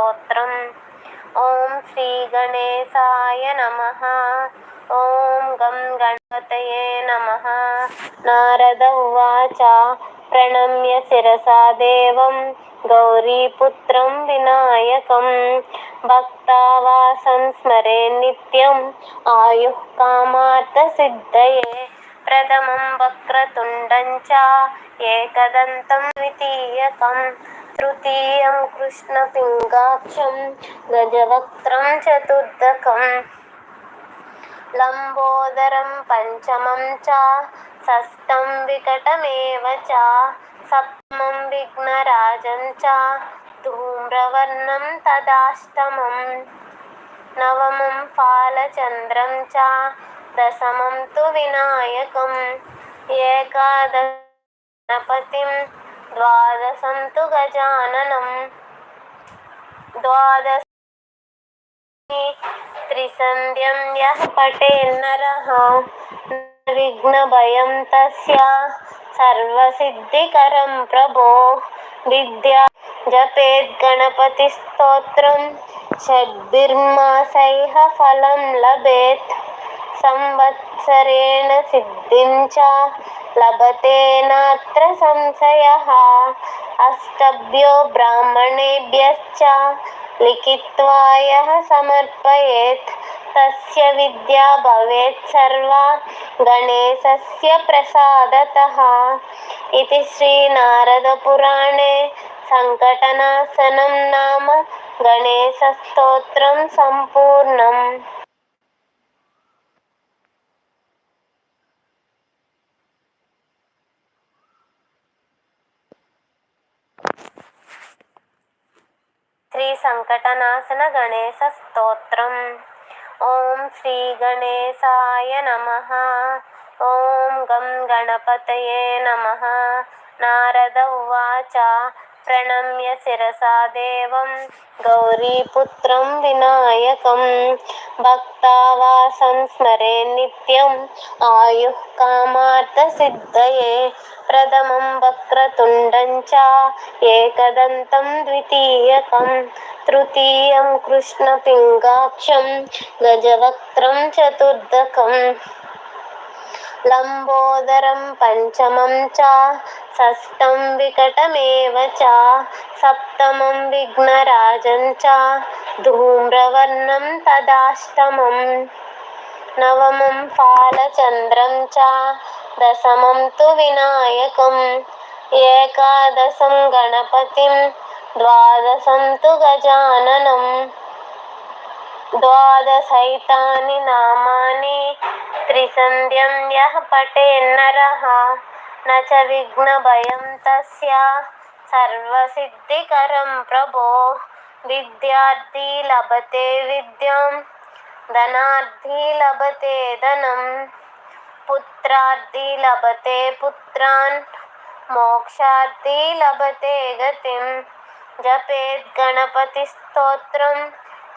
స్తోత్రం. ఓం శ్రీ గణేశాయ నమ. ఓం గం గణపతయే నమ. నారద ఉవాచ ప్రణమ్య శిరసా దేవం గౌరీపుత్రం వినాయకం. భక్తావాసం స్మరే నిత్యం ఆయు కామార్థ సిద్ధయే. ప్రథమం వక్రతుండం చ ఏకదంతం ద్వితీయకం. తృతీయం కృష్ణపింగాక్షం గజవక్త్రం చతుర్థకం లంబోదరం పంచమం చ షష్టం వికటమేవ చ సప్తమం విఘ్నరాజం చ ధూమ్రవర్ణం తదాష్టమం నవమం ఫాలచంద్రం చ దశమం తు వినాయకం ఏకాదశ ద్వాదశంతు గజాననం ద్వాదశ త్రిసంధ్యం యః పఠేన్నరः न విఘ్నభయం తస్య సర్వసిద్ధికరం ప్రభో. విద్యా జపేద్ గణపతి స్తోత్రం. షడ్భిర్మాసైహ ఫలం లభేత్. సంవత్సరేణ సిద్ధిం చ लभते नात्र संशयः अष्टभ्यो ब्राह्मणेभ्यश्च लिखित्वा यः समर्पयेत् तस्य विद्या भवेत् सर्वा गणेशस्य प्रसादतः इति श्रीनारदपुराणे सङ्कटनाशनं नाम गणेशस्तोत्रं सम्पूर्णम् శ్రీ సంకటనాశన గణేశ స్తోత్రం ఓం శ్రీ గణేశాయ నమ ఓం గం గణపతయే నమ నారద ఉవాచ ప్రణమ్య శిరసా దేవం గౌరీపుత్రం వినాయకం భక్తావాసం స్మరే నిత్యం ఆయుః కామార్థ సిద్ధయే ప్రథమం వక్రతుండం చ ఏకదంతం ద్వితీయకం తృతీయం కృష్ణపింగాక్షం గజవక్త్రం చతుర్థకం లంబోదరం పంచమం చ షష్టం వికటమేవ చ సప్తమం విఘ్నరాజం చ ధూమ్రవర్ణం తదాష్టమం నవమం ఫాలచంద్రం చ దశమం తు వినాయకం ఏకాదశం द्वादशैतानि नामानि त्रिसन्ध्यं यः पठेन्नरः न च विघ्नभयं तस्य सर्वसिद्धिकरं प्रभो विद्यार्थी लभते विद्यां धनार्थी लभते धनं पुत्रार्थी लभते पुत्रान् मोक्षार्थी लभते गतिं जपेद्गणपतिस्तोत्रम्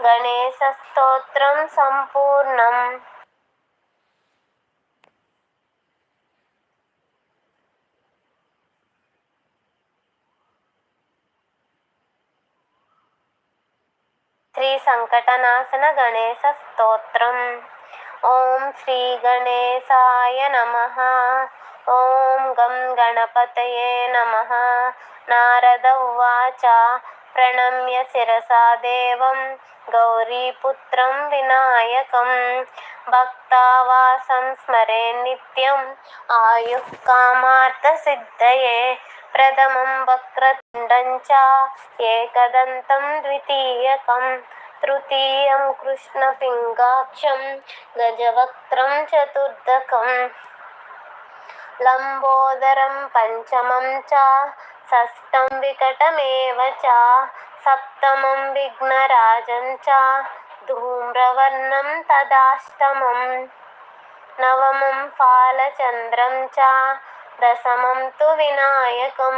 गणेशस्तोत्रं सम्पूर्णम्। श्रीसङ्कटनाशनगणेशस्तोत्रम्। ॐ श्रीगणेशाय नमः। ॐ गं गणपतये नमः। नारद उवाच। గణపతయే నమ నారద ఉవాచ ప్రణమ్య శిరసా దేవం గౌరీపుత్రం వినాయకం భక్తావాసం స్మరే నిత్యం ఆయుః కామార్థ సిద్ధయే ప్రథమం వక్రతుండం చ ఏకదంతం ద్వితీయకం తృతీయం కృష్ణపింగాక్షం షష్టం వికటమేవ చ సప్తమం విఘ్నరాజం చ ధూమ్రవర్ణం తదాష్టమం నవమం ఫాలచంద్రం చ దశమం తు వినాయకం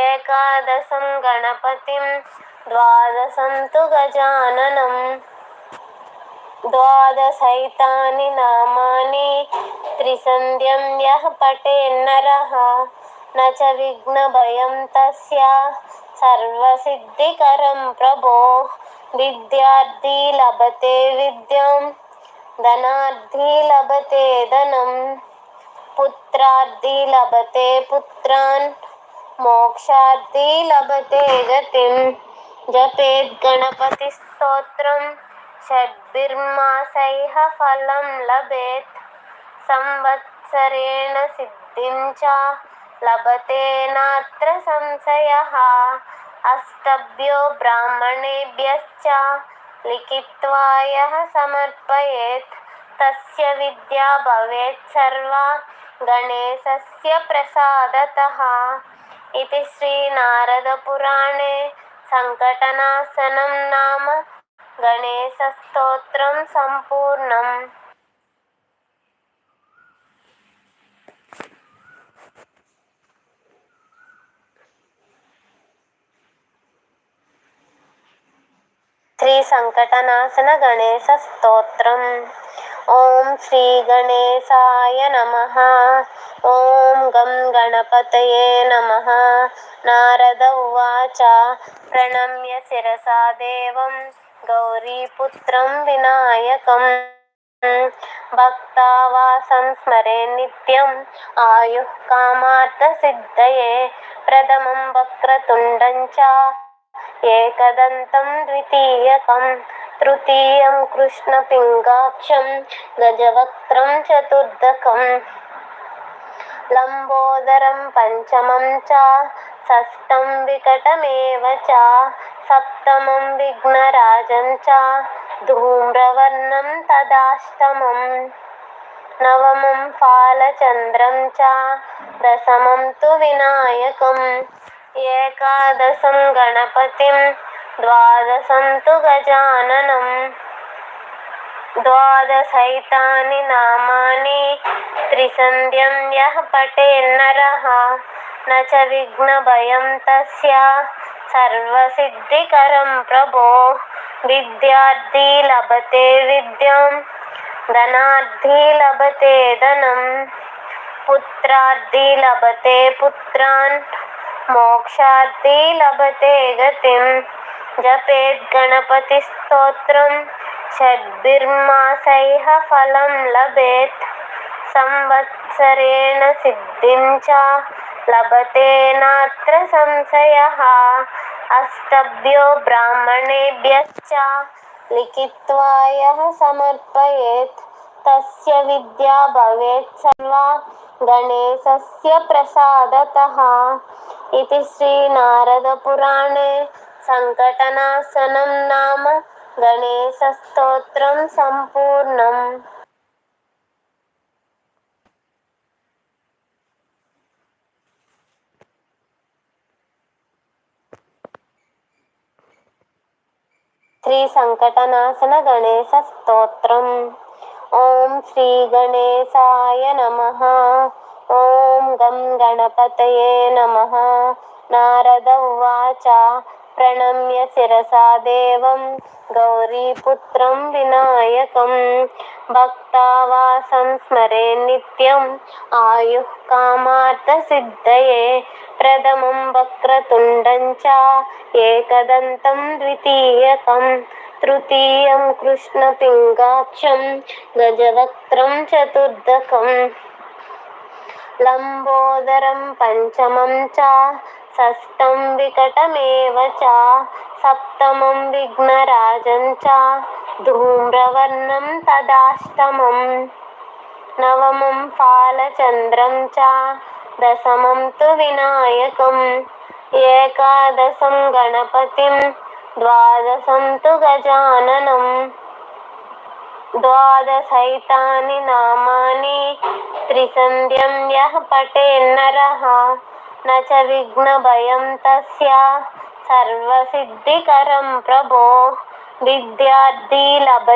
ఏకాదశం గణపతిం ద్వాదశం తు గజాననం. ద్వాదశైతాని నామాని త్రిసంధ్యం యః పటేన్నరः నచ విఘ్న భయం తస్య సర్వసిద్ధికరం ప్రభో విద్యార్థి లభతే విద్యం ధనార్థి లభతే ధనం పుత్రార్థి లభతే పుత్రాన్ మోక్షార్థి లభతే గతిం జపేద్ గణపతి స్తోత్రం షడ్భిర్మాసైహ ఫలం లభేత్ సంవత్సరేణ సిద్ధిం లభతే నాత్ర సంశయः అష్టభ్యో బ్రాహ్మణేభ్యశ్చ లిఖిత్వాయ సమర్పయేత్ తస్య విద్యా భవేత్ సర్వా గణేశస్య ప్రసాదత ఇది శ్రీనారదపురాణే సంకటనాశనం నామ గణేశస్తోత్రం సంపూర్ణం శ్రీ సంకటనాశన గణేశ స్తోత్రం ఓం శ్రీ గణేశాయ నమ. ఓం గం గణపతయే నమ. నారద ఉవాచ. ప్రణమ్య శిరసా దేవం. గౌరీపుత్రం వినాయకం. భక్తావాసం స్మరే నిత్యం. ఆయు కామార్థ సిద్ధయే. ప్రథమం వక్రతుండం చ ఏకదంతం ద్వితీయకం తృతీయం కృష్ణపింగాక్షం గజవక్త్రం చతుర్దకం లంబోదరం పంచమం చ షష్టం వికటమేవ చ సప్తమం విఘ్నరాజం చ ధూమ్రవర్ణం తదాష్టమం నవమం ఫాలచంద్రం చ దశమం తు వినాయకం ఏకాదశం గణపతిం ద్వాదశం తు గజాననం ద్వాదశైతాని నామాని త్రిసంధ్యం యః పటేన్నరః న చ విఘ్నభయం తస్య సర్వసిద్ధికరం ప్రభో. విద్యార్థి లభతే విద్యాం ధనార్థి లభతే ధనం. పుత్రార్థి లభతే పుత్రాన్ మోక్షార్థి లభతే గతిం. జపేద్ గణపతి స్తోత్రం. షడ్భిర్మాసైహ ఫలం లభేత్. సంవత్సరేణ సిద్ధిం చ లభతే నాత్ర సంశయ. అష్టభ్యో బ్రాహ్మణేభ్యశ్చ. లిఖిత్వాయ సమర్పయేత్. तस्य विद्या भवेत् सर्वा गणेशस्य प्रसादतः इति श्रीनारदपुराणे सङ्कटनाशनं नाम गणेशस्तोत्रं सम्पूर्णम् శ్రీ సంకటనాశన గణేశ స్తోత్రం ఓం శ్రీ గణేశాయ నమ. ఓం గం గణపతయే నమ. నారద ఉవాచ ప్రణమ్య శిరసా దేవం గౌరీపుత్రం వినాయకం. భక్తావాసం స్మరే నిత్యం ఆయు కామార్థ సిద్ధయే. ప్రథమం వక్రతుండం చ ఏకదంతం ద్వితీయకం. తృతీయం కృష్ణపింగాక్షం గజవక్త్రం చతుర్దకం లంబోదరం పంచమం చ షష్టం వికటమేవ చ సప్తమం విఘ్నరాజం చ ధూమ్రవర్ణం తదాష్టమం నవమం ఫాలచంద్రం చ దశమం తు వినాయకం ఏకాదశం గణపతిం ద్వాదశంతు గజాననం. ద్వాదశైతాని నామాని త్రిసంధ్యం యః పఠేన్నరః న చ విఘ్నభయం తస్య సర్వసిద్ధికరం ప్రభో. విద్యార్థి లభ